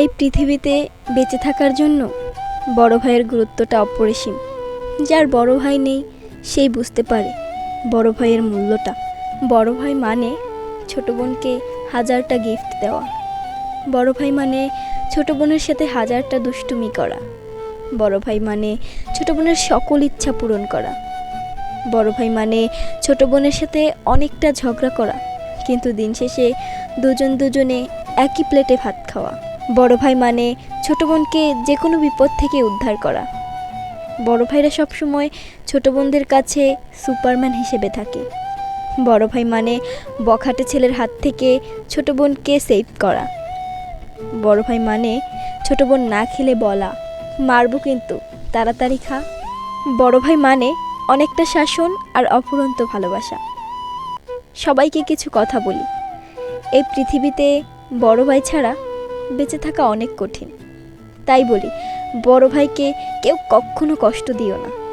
এই পৃথিবীতে বেঁচে থাকার জন্য বড় ভাইয়ের গুরুত্বটা অপরিসীম। যার বড় ভাই নেই, সেই বুঝতে পারে বড় ভাইয়ের মূল্যটা। বড় ভাই মানে ছোট বোনকে হাজারটা গিফট দেওয়া। বড় ভাই মানে ছোট বোনের সাথে হাজারটা দুষ্টুমি করা। বড় ভাই মানে ছোট বোনের সকল ইচ্ছা পূরণ করা। বড় ভাই মানে ছোট বোনের সাথে অনেকটা ঝগড়া করা। কিন্তু দিন শেষে দুজন দুজনে একই প্লেটে ভাত খাওয়া। বড় ভাই মানে ছোট বোনকে যে কোনো বিপদ থেকে উদ্ধার করা। বড় ভাইরা সবসময় ছোট বোনদের কাছে সুপারম্যান হিসেবে থাকে। বড় ভাই মানে বখাটে ছেলের হাত থেকে ছোট বোনকে সেভ করা। বড় ভাই মানে ছোট বোন না খেলে বলা। মারবো কিন্তু, তাড়াতাড়ি খা। বড় ভাই মানে অনেকটা শাসন আর অফুরন্ত ভালোবাসা। সবাইকে কিছু কথা বলি। এই পৃথিবীতে বড় ভাই ছাড়া বেঁচে থাকা অনেক কঠিন। তাই বলি বড় ভাইকে কেউ কখনো কষ্ট দিও না।